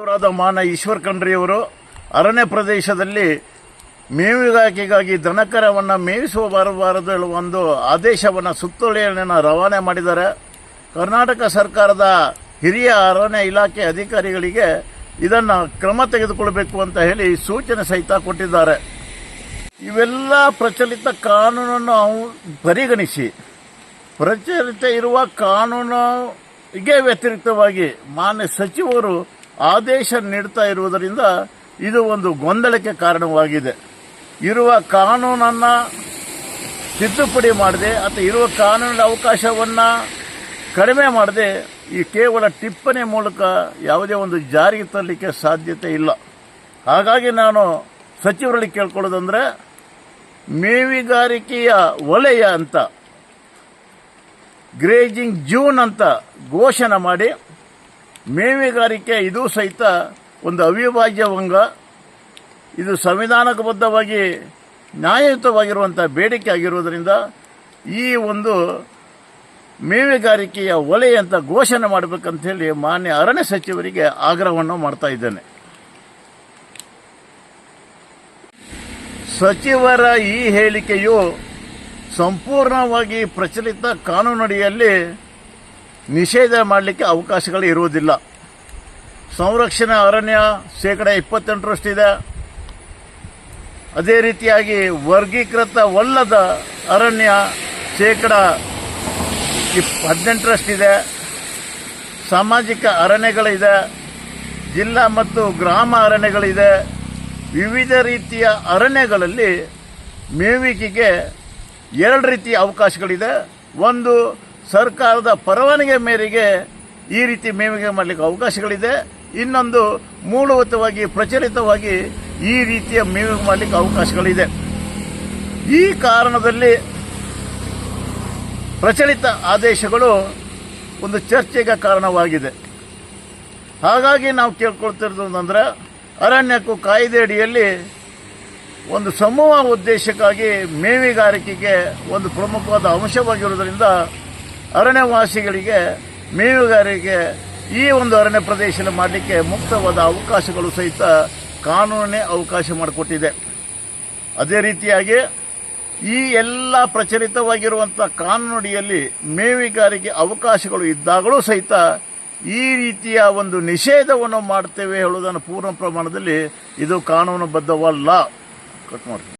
ಅವರಾದ ಮಾನ ಈಶ್ವರ್ ಖಂಡ್ರಿಯವರು ಅರಣ್ಯ ಪ್ರದೇಶದಲ್ಲಿ ಮೇವಿಗಾಕಿಗಾಗಿ ದನಕರವನ್ನು ಮೇಯಿಸುವ ಬರಬಾರದು ಒಂದು ಆದೇಶವನ್ನು ಸುತ್ತೋಲೆಯನ್ನು ರವಾನೆ ಮಾಡಿದ್ದಾರೆ. ಕರ್ನಾಟಕ ಸರ್ಕಾರದ ಹಿರಿಯ ಅರಣ್ಯ ಇಲಾಖೆ ಅಧಿಕಾರಿಗಳಿಗೆ ಇದನ್ನು ಕ್ರಮ ತೆಗೆದುಕೊಳ್ಳಬೇಕು ಅಂತ ಹೇಳಿ ಸೂಚನೆ ಸಹಿತ ಕೊಟ್ಟಿದ್ದಾರೆ. ಇವೆಲ್ಲ ಪ್ರಚಲಿತ ಕಾನೂನನ್ನು ಪರಿಗಣಿಸಿ, ಪ್ರಚಲಿತ ಇರುವ ಕಾನೂನಿಗೆ ವ್ಯತಿರಿಕ್ತವಾಗಿ ಮಾನ್ಯ ಸಚಿವರು ಆದೇಶ ನೀಡ್ತಾ ಇರುವುದರಿಂದ ಇದು ಒಂದು ಗೊಂದಲಕ್ಕೆ ಕಾರಣವಾಗಿದೆ. ಇರುವ ಕಾನೂನನ್ನು ತಿದ್ದುಪಡಿ ಮಾಡದೆ ಅಥವಾ ಇರುವ ಕಾನೂನಿನ ಅವಕಾಶವನ್ನು ಕಡಿಮೆ ಮಾಡದೆ ಈ ಕೇವಲ ಟಿಪ್ಪಣಿ ಮೂಲಕ ಯಾವುದೇ ಒಂದು ಜಾರಿಗೆ ತರಲಿಕ್ಕೆ ಸಾಧ್ಯತೆ ಇಲ್ಲ. ಹಾಗಾಗಿ ನಾನು ಸಚಿವರಲ್ಲಿ ಕೇಳ್ಕೊಳ್ಳೋದಂದ್ರೆ, ಮೇವಿಗಾರಿಕೆಯ ವಲಯ ಅಂತ, ಗ್ರೇಜಿಂಗ್ ಜೂನ್ ಅಂತ ಘೋಷಣೆ ಮಾಡಿ ಮೇವಿಗಾರಿಕೆ ಇದು ಸಹಿತ ಒಂದು ಅವಿಭಾಜ್ಯ ಅಂಗ. ಇದು ಸಂವಿಧಾನಬದ್ಧವಾಗಿ ನ್ಯಾಯಯುತವಾಗಿರುವಂಥ ಬೇಡಿಕೆ ಆಗಿರುವುದರಿಂದ ಈ ಒಂದು ಮೇವೆಗಾರಿಕೆಯ ಒಲೆ ಅಂತ ಘೋಷಣೆ ಮಾಡಬೇಕಂತೇಳಿ ಮಾನ್ಯ ಅರಣ್ಯ ಸಚಿವರಿಗೆ ಆಗ್ರಹವನ್ನು ಮಾಡ್ತಾ ಇದ್ದೇನೆ. ಸಚಿವರ ಈ ಹೇಳಿಕೆಯು ಸಂಪೂರ್ಣವಾಗಿ ಪ್ರಚಲಿತ ಕಾನೂನಡಿಯಲ್ಲಿ ನಿಷೇಧ ಮಾಡಲಿಕ್ಕೆ ಅವಕಾಶಗಳು ಇರುವುದಿಲ್ಲ. ಸಂರಕ್ಷಣಾ ಅರಣ್ಯ ಶೇಕಡ ಇಪ್ಪತ್ತೆಂಟರಷ್ಟಿದೆ. ಅದೇ ರೀತಿಯಾಗಿ ವರ್ಗೀಕೃತವಲ್ಲದ ಅರಣ್ಯ ಶೇಕಡ ಇಪ್, ಹದಿನೆಂಟರಷ್ಟಿದೆ. ಸಾಮಾಜಿಕ ಅರಣ್ಯಗಳಿದೆ. ಜಿಲ್ಲಾ ಮತ್ತು ಗ್ರಾಮ ಅರಣ್ಯಗಳಿದೆ. ವಿವಿಧ ರೀತಿಯ ಅರಣ್ಯಗಳಲ್ಲಿ ಮೇವಿಕೆಗೆ ಎರಡು ರೀತಿಯ ಅವಕಾಶಗಳಿದೆ. ಒಂದು ಸರ್ಕಾರದ ಪರವಾನಗಿ ಮೇರೆಗೆ ಈ ರೀತಿ ಮೇವಿಗೆ ಮಾಡಲಿಕ್ಕೆ ಅವಕಾಶಗಳಿದೆ. ಇನ್ನೊಂದು ಮೂಲಭೂತವಾಗಿ, ಪ್ರಚಲಿತವಾಗಿ ಈ ರೀತಿಯ ಮೇವಿಗೆ ಮಾಡಲಿಕ್ಕೆ ಅವಕಾಶಗಳಿದೆ. ಈ ಕಾರಣದಲ್ಲಿ ಪ್ರಚಲಿತ ಆದೇಶಗಳು ಒಂದು ಚರ್ಚೆಗೆ ಕಾರಣವಾಗಿದೆ. ಹಾಗಾಗಿ ನಾವು ಕೇಳ್ಕೊಳ್ತಿರೋದಂದ್ರೆ ಅರಣ್ಯಕ್ಕೂ ಕಾಯ್ದೆ ಅಡಿಯಲ್ಲಿ ಒಂದು ಸಮೂಹ ಉದ್ದೇಶಕ್ಕಾಗಿ ಮೇವಿಗಾರಿಕೆಗೆ ಒಂದು ಪ್ರಮುಖವಾದ ಅಂಶವಾಗಿರುವುದರಿಂದ ಅರಣ್ಯವಾಸಿಗಳಿಗೆ ಮೇವಿಗಾರರಿಗೆ ಈ ಒಂದು ಅರಣ್ಯ ಪ್ರದೇಶದಲ್ಲಿ ಮಾಡಲಿಕ್ಕೆ ಮುಕ್ತವಾದ ಅವಕಾಶಗಳು ಸಹಿತ ಕಾನೂನೇ ಅವಕಾಶ ಮಾಡಿಕೊಟ್ಟಿದೆ. ಅದೇ ರೀತಿಯಾಗಿ ಈ ಎಲ್ಲ ಪ್ರಚಲಿತವಾಗಿರುವಂಥ ಕಾನೂನಡಿಯಲ್ಲಿ ಮೇವಿಗಾರಿಗೆ ಅವಕಾಶಗಳು ಇದ್ದಾಗಲೂ ಸಹಿತ ಈ ರೀತಿಯ ಒಂದು ನಿಷೇಧವನ್ನು ಮಾಡ್ತೇವೆ ಹೇಳುವುದನ್ನು ಪೂರ್ಣ ಪ್ರಮಾಣದಲ್ಲಿ ಇದು ಕಾನೂನುಬದ್ಧವಲ್ಲ. ಕಟ್ ಮಾಡ್ತೀನಿ.